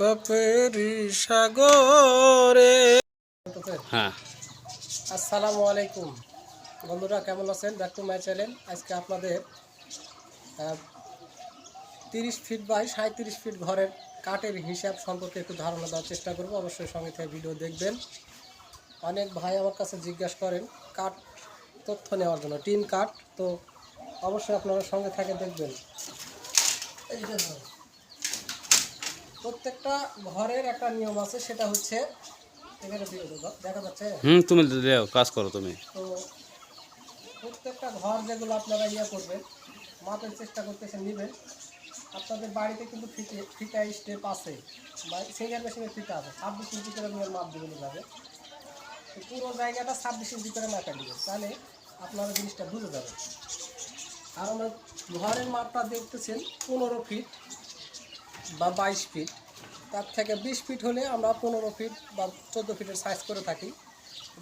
বাপেরি সাগরে। হ্যাঁ। আসসালামু আলাইকুম। বন্ধুরা কেমন আছেন? ব্যাক টু মাই চ্যানেল আজকে আপনাদের তিরিশ ফিট বাই সাঁত্রিশ ফিট ঘরের কাঠের হিসাব সম্পর্কে একটু ধারণা দেওয়ার চেষ্টা করব। অবশ্যই সঙ্গে থেকে ভিডিও দেখবেন। অনেক ভাই আমার কাছে জিজ্ঞাসা করেন কাঠ তথ্য নেওয়ার জন্য টিন কাঠ। তো অবশ্যই আপনারা সঙ্গে থেকে দেখবেন। এই প্রত্যেকটা ঘরের একটা নিয়ম আছে সেটা হচ্ছে এখানে দেখা যাচ্ছে? হুম তুমি দেও কাজ করো তুমি। তো প্রত্যেকটা ঘর যেগুলো আপনারা ইয়ে করবেন মাপের চেষ্টা করতেছেন নেবেন আপনাদের বাড়িতে কিন্তু ফিটে ফিটা স্টেপ আছে বা সিঙ্গার মেশিনে ফিটা আছে ছাব্বিশ ইঞ্চি করে নিয়ে মাপ দেবেন যাবে তো পুরো জায়গাটা ছাব্বিশ ইঞ্চি করে মাপা নেবেন তাহলে আপনারা জিনিসটা বুঝে যাবেন আর আমরা ঘরের মাপটা দেখতেছেন পনেরো ফিট। বা বাইশ ফিট তার থেকে বিশ ফিট হলে আমরা পনেরো ফিট বা চোদ্দ ফিটের সাইজ করে থাকি।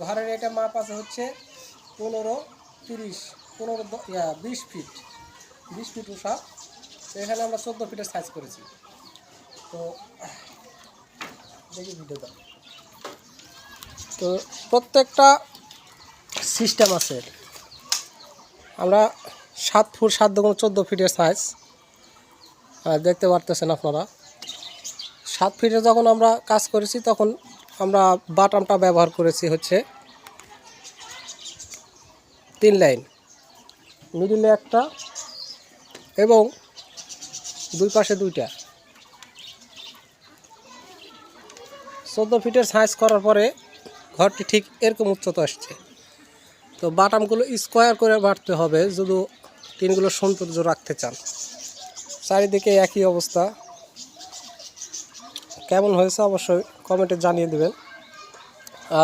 ঘরের এটা মাপ আছে হচ্ছে পনেরো তিরিশ, পনেরো বিশ ফিট বিশ ফিট উষা। তো এখানে আমরা চোদ্দ ফিটের সাইজ করেছি। তো, দেখি ভিডিওটা তো প্রত্যেকটা সিস্টেম আছে। আমরা সাত ফুট, সাত দুগুণ চোদ্দ ফিটের সাইজ দেখতে পারতেছেন আপনারা। সাত ফিটে যখন আমরা কাজ করেছি, তখন আমরা বাটামটা ব্যবহার করেছি হচ্ছে তিন লাইন। মিডিলে একটা এবং দুই পাশে দুইটা। চোদ্দ ফিটের সাইজ করার পরে ঘরটি ঠিক এরকম উচ্চতা আসছে। তো বাটামগুলো স্কোয়ার করে বাড়তে হবে, যদি টিনগুলো সৌন্দর্য রাখতে চান। চারিদিকে একই অবস্থা। কেমন হয়েছে অবশ্যই কমেন্টে জানিয়ে দেবেন।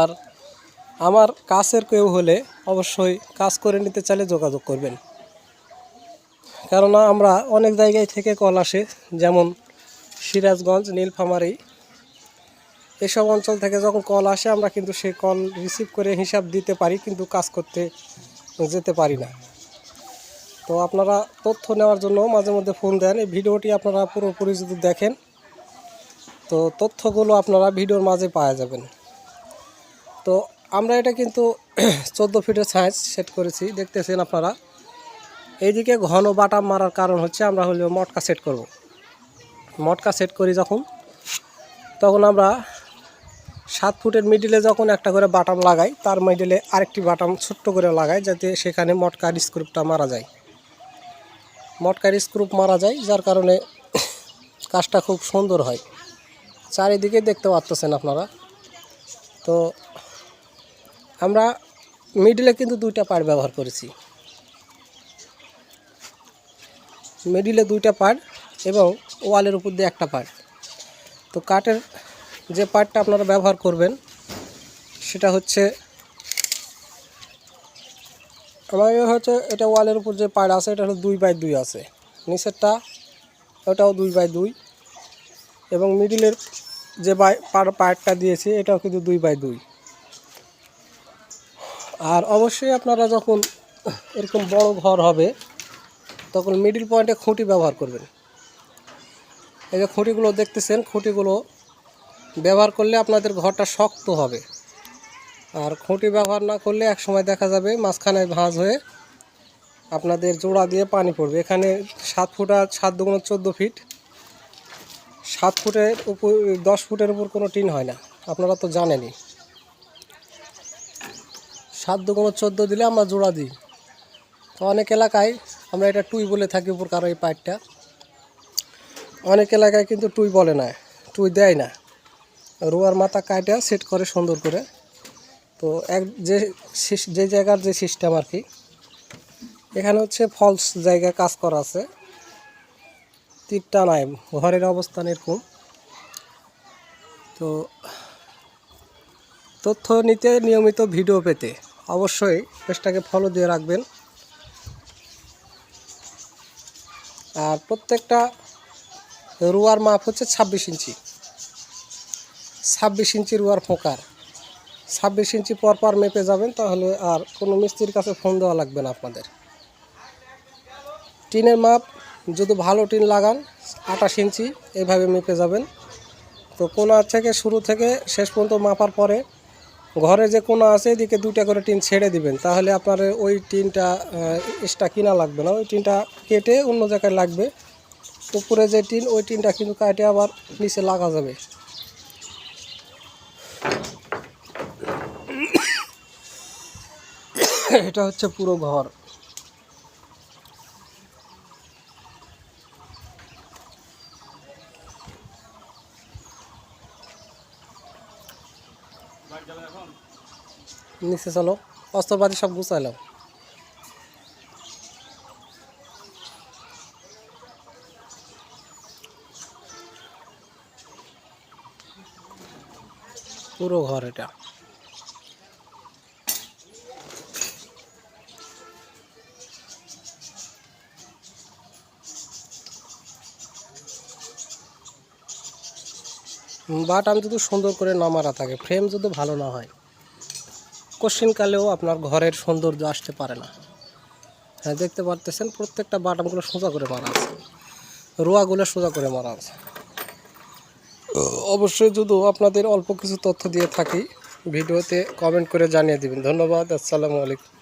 আর আমার কাছের কেউ হলে অবশ্যই কাজ করে নিতে চাইলে যোগাযোগ করবেন। কেননা আমরা অনেক জায়গায় থেকে কল আসে, যেমন সিরাজগঞ্জ, নীলফামারী। এসব অঞ্চল থেকে যখন কল আসে, আমরা কিন্তু সেই কল রিসিভ করে হিসাব দিতে পারি, কিন্তু কাজ করতে যেতে পারি না। তো আপনারা তথ্য নেওয়ার জন্য মাঝে মধ্যে ফোন দেন। এই ভিডিওটি আপনারা পুরোপুরি যদি দেখেন, তো তথ্যগুলো আপনারা ভিডিওর মাঝে পাওয়া যাবেন। তো আমরা এটা কিন্তু চোদ্দ ফিটের সাইজ সেট করেছি, দেখতেছেন আপনারা। এইদিকে ঘন বাটাম মারার কারণ হচ্ছে আমরা হলেও মটকা সেট করব। মটকা সেট করি যখন, তখন আমরা সাত ফুটের মিডিলে যখন একটা করে বাটাম লাগাই, তার মিডিলে আরেকটি বাটাম ছোট্ট করে লাগাই, যাতে সেখানে মটকার স্ক্রুপটা মারা যায়। মটকার স্ক্রুপ মারা যায়, যার কারণে কাজটা খুব সুন্দর হয়। চারিদিকে দেখতে পাচ্ছেন আপনারা। তো আমরা মিডিলে কিন্তু দুইটা পার্ট ব্যবহার করেছি। মিডিলে দুইটা পার্ট এবং ওয়ালের উপর দিয়ে একটা পার্ট তো কাঠের যে পার্টটা আপনারা ব্যবহার করবেন, সেটা হচ্ছে আমার হচ্ছে এটা ওয়ালের উপর যে পার্ট আছে, এটা হলো দুই বাই দুই আছে। নিচেরটা, ওটাও দুই বাই দুই। এবং মিডিলের যে পার্টটা দিয়েছি, এটাও কিন্তু দুই বাই দুই। আর অবশ্যই আপনারা যখন এরকম বড় ঘর হবে, তখন মিডিল পয়েন্টে খুঁটি ব্যবহার করবেন। এই যে খুঁটিগুলো দেখতেছেন, খুঁটিগুলো ব্যবহার করলে আপনাদের ঘরটা শক্ত হবে। আর খুঁটি ব্যবহার না করলে এক সময় দেখা যাবে মাঝখানে ভাঁজ হয়ে আপনাদের জোড়া দিয়ে পানি পড়বে। এখানে সাত ফুট আর সাত দুগুণ চোদ্দ ফিট। সাত ফুটের উপর, দশ ফুটের উপর কোনো টিন হয় না। আপনারা তো জানেনই। সাত দুগুণ চোদ্দ দিলে আমরা জোড়া দিই। তো অনেক এলাকায় আমরা এটা টুই বলে থাকি উপর কারও এই পাইপটা। অনেক এলাকায় কিন্তু টুই বলে না, টুই দেয় না। রোয়ার মাথা কাইটা সেট করে সুন্দর করে। তো এক যে যে জায়গার যে সিস্টেম আর কি, এখানে হচ্ছে ফলস জায়গায় কাজ করা আছে। তীরটা নাই ঘরের অবস্থান এরকম। তো তথ্য নিতে নিয়মিত ভিডিও পেতে অবশ্যই পেজটাকে ফলো দিয়ে রাখবেন। আর প্রত্যেকটা রুয়ার মাপ হচ্ছে ছাব্বিশ ইঞ্চি। ছাব্বিশ ইঞ্চি রুয়ার ফোকার। ছাব্বিশ ইঞ্চি পর পর মেপে যাবেন, তাহলে আর কোনো মিস্ত্রির কাছে ফোন দেওয়া লাগবে না আপনাদের। টিনের মাপ, যদি ভালো টিন লাগান, আঠাশ ইঞ্চি এইভাবে মেপে যাবেন। তো কোনা থেকে শুরু থেকে শেষ পর্যন্ত মাপার পরে ঘরে যে কোনা আছে, এদিকে দুইটা করে টিন ছেড়ে দিবেন। তাহলে আপনার ওই টিনটা এক্সট্রা কিনা লাগবে না। ওই টিনটা কেটে অন্য জায়গায় লাগবে। উপরে যে টিন, ওই টিনটা কিন্তু কাটে আবার নিচে লাগা যাবে। এটা হচ্ছে পুরো ঘর। নিচে চলো অস্ত্রপাতি সব গুছাইলাম পুরো ঘর এটা। বাটাম যদি সুন্দর করে না মারা থাকে ফ্রেম যদি ভালো না হয় কোশ্চিনকালেও আপনার ঘরের সৌন্দর্য আসতে পারে না। হ্যাঁ দেখতে পারতেছেন, প্রত্যেকটা বাটামগুলো সোজা করে মারা আছে। রোয়াগুলো সোজা করে মারা আছে। অবশ্যই যদি আপনাদের অল্প কিছু তথ্য দিয়ে থাকি, ভিডিওতে কমেন্ট করে জানিয়ে দেবেন। ধন্যবাদ, আসসালামু আলাইকুম।